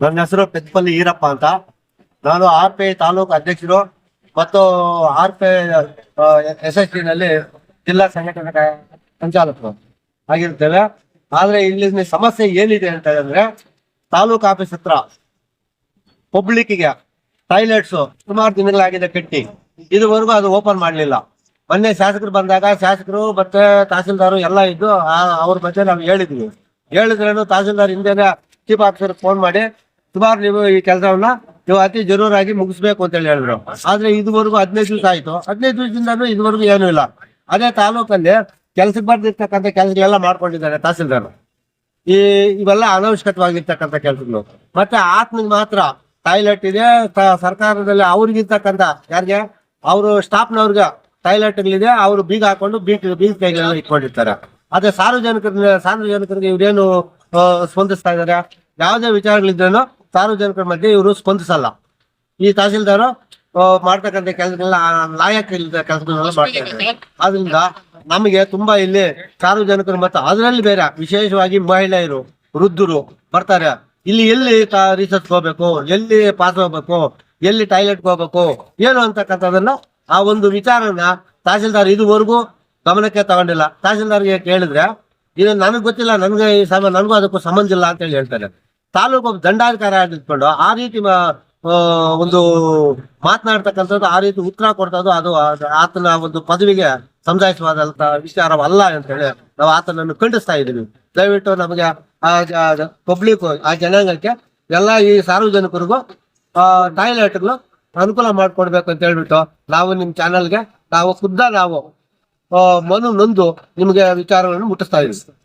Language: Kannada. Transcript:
ನನ್ನ ಹೆಸರು ಪೆದ್ಪಲ್ಲಿ ಈರಪ್ಪ ಅಂತ. ನಾನು ಆರ್ ಪಿ ತಾಲೂಕು ಅಧ್ಯಕ್ಷರು ಮತ್ತು ಆರ್ ಪಿ ಎಸ್ ಎಸ್ ಟಿನಲ್ಲಿ ಜಿಲ್ಲಾ ಸಂಘಟನಾ ಸಂಚಾಲಕರು ಆಗಿರ್ತೇವೆ ಆದರೆ ಇಲ್ಲಿ ಸಮಸ್ಯೆ ಏನಿದೆ ಅಂತ ಹೇಳಿದ್ರೆ ತಾಲೂಕು ಆಫೀಸ್ ಹತ್ರ ಪಬ್ಲಿಕ್ಗೆ ಟಾಯ್ಲೆಟ್ಸ್ ಸುಮಾರು ದಿನಗಳಾಗಿದೆ ಕಟ್ಟಿ. ಇದುವರೆಗೂ ಅದು ಓಪನ್ ಮಾಡಲಿಲ್ಲ. ಮೊನ್ನೆ ಶಾಸಕರು ಬಂದಾಗ ಶಾಸಕರು ಮತ್ತೆ ತಹಸೀಲ್ದಾರು ಎಲ್ಲ ಇದ್ದು ಅವ್ರ ಬಗ್ಗೆ ನಾವು ಹೇಳಿದ್ವಿ. ಹೇಳಿದ್ರೇನು ತಹಸೀಲ್ದಾರ್ ಹಿಂದೆನೆ ಚೀಫ್ ಆಫೀಸರ್ ಫೋನ್ ಮಾಡಿ ಸುಮಾರು ನೀವು ಈ ಕೆಲಸವನ್ನ ನೀವು ಅತಿ ಜರೂರಾಗಿ ಮುಗಿಸ್ಬೇಕು ಅಂತ ಹೇಳಿ ಹೇಳಿದ್ರು. ಆದ್ರೆ ಇದುವರೆಗೂ ಹದಿನೈದು ದಿವಸ ಆಯ್ತು. ಹದಿನೈದು ದಿವಸದಿಂದನೂ ಇದುವರೆಗೂ ಏನೂ ಇಲ್ಲ. ಅದೇ ತಾಲೂಕಲ್ಲಿ ಕೆಲ್ಸಕ್ಕೆ ಬರ್ದಿರ್ತಕ್ಕಂಥ ಕೆಲಸಗಳೆಲ್ಲ ಮಾಡ್ಕೊಂಡಿದ್ದಾರೆ ತಹಸೀಲ್ದಾರ್. ಈ ಇವೆಲ್ಲ ಅನವಶ್ಯಕವಾಗಿರ್ತಕ್ಕಂಥ ಕೆಲಸಗಳು. ಮತ್ತೆ ಆತ್ಮಿಗೆ ಮಾತ್ರ ಟಾಯ್ಲೆಟ್ ಇದೆ. ಸರ್ಕಾರದಲ್ಲಿ ಅವ್ರಿಗಿರ್ತಕ್ಕಂಥ ಯಾರಿಗೆ? ಅವರು ಸ್ಟಾಫ್ನವ್ರಿಗೆ ಟಾಯ್ಲೆಟ್ಗಳಿದೆ. ಅವರು ಬೀಗ ಹಾಕೊಂಡು ಬೀಗ ಬೀಗ ಕೈಗಳೆಲ್ಲ ಇಟ್ಕೊಂಡಿರ್ತಾರೆ. ಅದೇ ಸಾರ್ವಜನಿಕರ ಸಾರ್ವಜನಿಕರಿಗೆ ಇವ್ರೇನು ಸ್ಪಂದಿಸ್ತಾ ಇದ್ದಾರೆ? ಯಾವುದೇ ವಿಚಾರಗಳಿದ್ರೇನು ಸಾರ್ವಜನಿಕರ ಮಧ್ಯೆ ಇವರು ಸ್ಪಂದಿಸಲ್ಲ. ಈ ತಹಸೀಲ್ದಾರು ಮಾಡ್ತಕ್ಕಂಥ ಕೆಲಸಗಳನ್ನ ಲಾಯಕ್ ಇಲ್ಲದ ಕೆಲಸಗಳನ್ನೆಲ್ಲ ಮಾಡ್ತಾರೆ ಆದ್ರಿಂದ ನಮಗೆ ತುಂಬಾ ಇಲ್ಲಿ ಸಾರ್ವಜನಿಕರು ಮತ್ತು ಅದರಲ್ಲಿ ಬೇರೆ ವಿಶೇಷವಾಗಿ ಮಹಿಳೆಯರು, ವೃದ್ಧರು ಬರ್ತಾರೆ. ಇಲ್ಲಿ ಎಲ್ಲಿ ರಿಸರ್ಚ್ ಹೋಗ್ಬೇಕು, ಎಲ್ಲಿ ಪಾಸ್ ಹೋಗ್ಬೇಕು, ಎಲ್ಲಿ ಟಾಯ್ಲೆಟ್ ಹೋಗ್ಬೇಕು, ಏನು ಅಂತಕ್ಕಂಥದನ್ನ ಆ ಒಂದು ವಿಚಾರನ ತಹಸೀಲ್ದಾರ್ ಇದುವರೆಗೂ ಗಮನಕ್ಕೆ ತಗೊಂಡಿಲ್ಲ. ತಹಸೀಲ್ದಾರ್ಗೆ ಕೇಳಿದ್ರೆ, ಇದು ನನಗೆ ಗೊತ್ತಿಲ್ಲ, ನನಗೆ ನನಗೂ ಅದಕ್ಕೂ ಸಂಬಂಧ ಇಲ್ಲ ಅಂತ ಹೇಳಿ ಹೇಳ್ತಾರೆ. ತಾಲೂಕು ದಂಡಾಧಿಕಾರಿ ಆಗಿಟ್ಕೊಂಡು ಆ ರೀತಿ ಒಂದು ಮಾತನಾಡ್ತಕ್ಕಂಥದ್ದು, ಆ ರೀತಿ ಉತ್ತರ ಕೊಡ್ತದ್ದು, ಅದು ಆತನ ಒಂದು ಪದವಿಗೆ ಸಮಜಾಯಿಸುವಾದಂತ ವಿಚಾರವಲ್ಲ ಅಂತ ಹೇಳಿ ನಾವು ಆತನನ್ನು ಖಂಡಿಸ್ತಾ ಇದ್ದೀವಿ. ದಯವಿಟ್ಟು ನಮಗೆ ಆ ಪಬ್ಲಿಕ್ ಆ ಜನಾಂಗಕ್ಕೆ ಎಲ್ಲ ಈ ಸಾರ್ವಜನಿಕರಿಗೂ ಟಾಯ್ಲೆಟ್ಗಳು ಅನುಕೂಲ ಮಾಡ್ಕೊಡ್ಬೇಕು ಅಂತ ಹೇಳ್ಬಿಟ್ಟು ನಾವು ನಿಮ್ ಚಾನಲ್ಗೆ ನಾವು ಖುದ್ದ ನಾವು ಮನು ನೊಂದು ನಿಮಗೆ ವಿಚಾರಗಳನ್ನು ಮುಟ್ಟಿಸ್ತಾ ಇದ್ದೀವಿ.